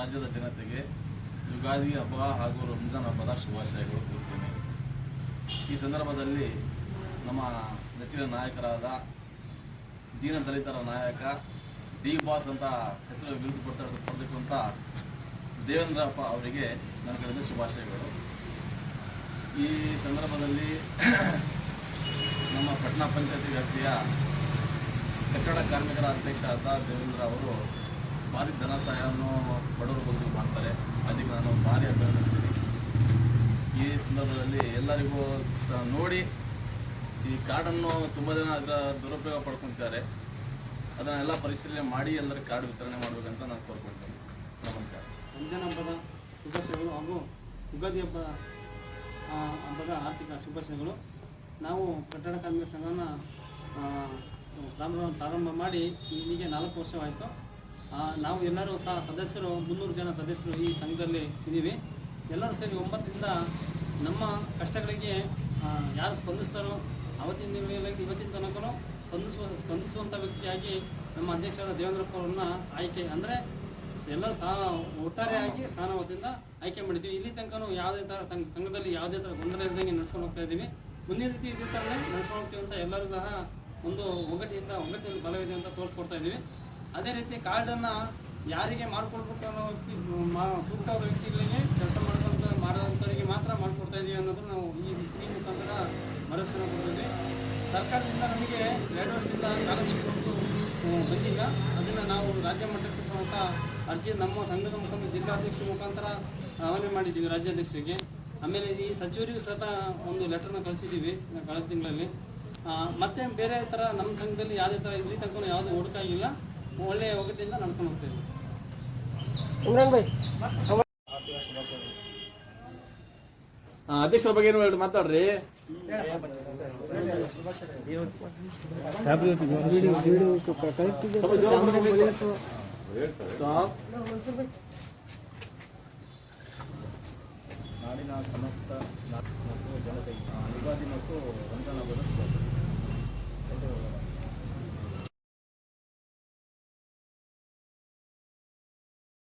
ರಾಜ್ಯದ ಜನತೆಗೆ ಯುಗಾದಿ ಹಬ್ಬ ಹಾಗೂ ರಂಜಾನ್ ಹಬ್ಬದ ಶುಭಾಶಯಗಳು ಕೋರ್ತೇನೆ. ಈ ಸಂದರ್ಭದಲ್ಲಿ ನಮ್ಮ ನೆಚ್ಚಿನ ನಾಯಕರಾದ ದೀನ ದಲಿತರ ನಾಯಕ ಡಿ ಬಾಸ್ ಅಂತ ಹೆಸರು ವಿರುದ್ಧ ಪಡ್ತಾ ಪಡೆದಕ್ಕೂ ಅಂತ ದೇವೇಂದ್ರಪ್ಪ ಅವರಿಗೆ ನನ್ನ ಕಡೆಯಿಂದ ಶುಭಾಶಯಗಳು. ಈ ಸಂದರ್ಭದಲ್ಲಿ ನಮ್ಮ ಪಟ್ಟಣ ಪಂಚಾಯತಿ ವ್ಯಾಪ್ತಿಯ ಕಟ್ಟಡ ಕಾರ್ಮಿಕರ ಅಧ್ಯಕ್ಷ ಆದ ದೇವೇಂದ್ರ ಅವರು ಭಾರಿ ಧನ ಸಹಾಯವನ್ನು ಬಡವರು ಬಂದು ಮಾಡ್ತಾರೆ. ಅದಕ್ಕೆ ನಾನು ಭಾರಿ ಅಭಿನಂದಿಸ್ತೀನಿ. ಈ ಸಂದರ್ಭದಲ್ಲಿ ಎಲ್ಲರಿಗೂ ನೋಡಿ, ಈ ಕಾರ್ಡನ್ನು ತುಂಬ ಜನ ಅದರ ದುರುಪಯೋಗ ಪಡ್ಕೊತಿದ್ದಾರೆ. ಅದನ್ನೆಲ್ಲ ಪರಿಶೀಲನೆ ಮಾಡಿ ಎಲ್ಲರಿಗೂ ಕಾರ್ಡ್ ವಿತರಣೆ ಮಾಡಬೇಕಂತ ನಾನು ಕೋರ್ಕೊಳ್ತೀನಿ. ನಮಸ್ಕಾರ. ರಂಜಾನ್ ಹಬ್ಬದ ಶುಭಾಶಯಗಳು ಹಾಗೂ ಯುಗಾದಿ ಹಬ್ಬ ಹಬ್ಬದ ಆರ್ಥಿಕ ಶುಭಾಶಯಗಳು. ನಾವು ಕಟ್ಟಡ ಕಾರ್ಮಿಕ ಸಂಘನ ಪ್ರಾರಂಭ ಪ್ರಾರಂಭ ಮಾಡಿ ಇಲ್ಲಿಗೆ ನಾಲ್ಕು ವರ್ಷವಾಯಿತು. ನಾವು ಎಲ್ಲರೂ ಸಹ ಸದಸ್ಯರು, ಮುನ್ನೂರು ಜನ ಸದಸ್ಯರು ಈ ಸಂಘದಲ್ಲಿ ಇದ್ದೀವಿ ಎಲ್ಲರೂ ಸೇರಿ ಒಂಬತ್ತರಿಂದ ನಮ್ಮ ಕಷ್ಟಗಳಿಗೆ ಯಾರು ಸ್ಪಂದಿಸ್ತಾರೋ, ಅವತ್ತಿನ ದಿನಗಳಲ್ಲಿ, ಇವತ್ತಿನ ತನಕನೂ ಸ್ಪಂದಿಸುವ ಸ್ಪಂದಿಸುವಂಥ ವ್ಯಕ್ತಿಯಾಗಿ ನಮ್ಮ ಅಧ್ಯಕ್ಷರಾದ ದೇವೇಂದ್ರಪ್ಪ ಅವ್ರನ್ನ ಆಯ್ಕೆ ಅಂದರೆ ಎಲ್ಲರೂ ಸಹ ಒಟ್ಟಾರೆಯಾಗಿ ಸಹನವತಿಯಿಂದ ಆಯ್ಕೆ ಮಾಡಿದ್ದೀವಿ. ಇಲ್ಲಿ ತನಕನೂ ಯಾವುದೇ ಥರ ಸಂಘ, ಸಂಘದಲ್ಲಿ ಯಾವುದೇ ಥರ ಗೊಂದಲ ಇದ್ದಂಗೆ ನಡ್ಸ್ಕೊಂಡು ಹೋಗ್ತಾ ಇದ್ದೀವಿ. ಮುಂದಿನ ರೀತಿ ಇದೇ ಥರನೇ ನಡ್ಸ್ಕೊಂಡು ಹೋಗ್ತೀವಿ ಅಂತ ಎಲ್ಲರೂ ಸಹ ಒಂದು ಒಗ್ಗಟ್ಟಿನಿಂದ ಒಗ್ಗಟ್ಟಿನ ಬಲವಿದೆ ಅಂತ ತೋರಿಸ್ಕೊಡ್ತಾ ಇದ್ದೀವಿ. ಅದೇ ರೀತಿ ಕಾರ್ಡನ್ನು ಯಾರಿಗೆ ಮಾಡ್ಕೊಡ್ಬೇಕು ಅನ್ನೋ ವ್ಯಕ್ತಿ ಸೂಕ್ತವಾದ ವ್ಯಕ್ತಿಗಳಿಗೆ ಕೆಲಸ ಮಾಡಿದಂಥ ಮಾಡೋದಂಥವರಿಗೆ ಮಾತ್ರ ಮಾಡಿಕೊಡ್ತಾ ಇದ್ದೀವಿ ಅನ್ನೋದು ನಾವು ಈ ಈ ಮುಖಾಂತರ ಭರವಸೆನ ಕೊಡ್ತೀವಿ ಸರ್ಕಾರದಿಂದ ನಮಗೆ ಎರಡು ವರ್ಷದಿಂದ ಸ್ಕಾಲರ್ಶಿಪ್ ಒಂದು ಬಂದಿಲ್ಲ. ಅದನ್ನು ನಾವು ರಾಜ್ಯ ಮಟ್ಟಕ್ಕೆ ಸಮೇತ ಅರ್ಜಿ ನಮ್ಮ ಸಂಘದ ಮುಖಾಂತರ, ಜಿಲ್ಲಾಧ್ಯಕ್ಷರ ಮುಖಾಂತರ ರವಾನೆ ಮಾಡಿದ್ದೀವಿ ರಾಜ್ಯಾಧ್ಯಕ್ಷರಿಗೆ. ಆಮೇಲೆ ಈ ಸಚಿವರಿಗೂ ಸಹ ಒಂದು ಲೆಟರ್ನ ಕಳಿಸಿದ್ದೀವಿ, ಕಳೆದ ತಿಂಗಳಲ್ಲಿ. ಮತ್ತೆ ಬೇರೆ ಥರ ನಮ್ಮ ಸಂಘದಲ್ಲಿ ಯಾವುದೇ ಥರ ಇಲ್ಲಿ ತನಕ ಯಾವುದೂ ಹುಡುಕಾಗಿಲ್ಲ. ಒಳ್ಳೆಯ ಒಗ್ಗಟ್ಟಿಂದ ನಡ್ಕೊಂಡು ಹೋಗ್ತಾ ಇದ್ದೀವಿ ಅಧ್ಯಕ್ಷರ ಬಗ್ಗೆ ಏನು ಹೇಳಿ ಮಾತಾಡ್ರಿ. ಸ್ಟಾಪ್ ನಾಡಿನ ಸಮಸ್ತ ಮತ್ತು ಜನತೆ ಯುಗಾದಿ ಮತ್ತು ರಂಜಾನ್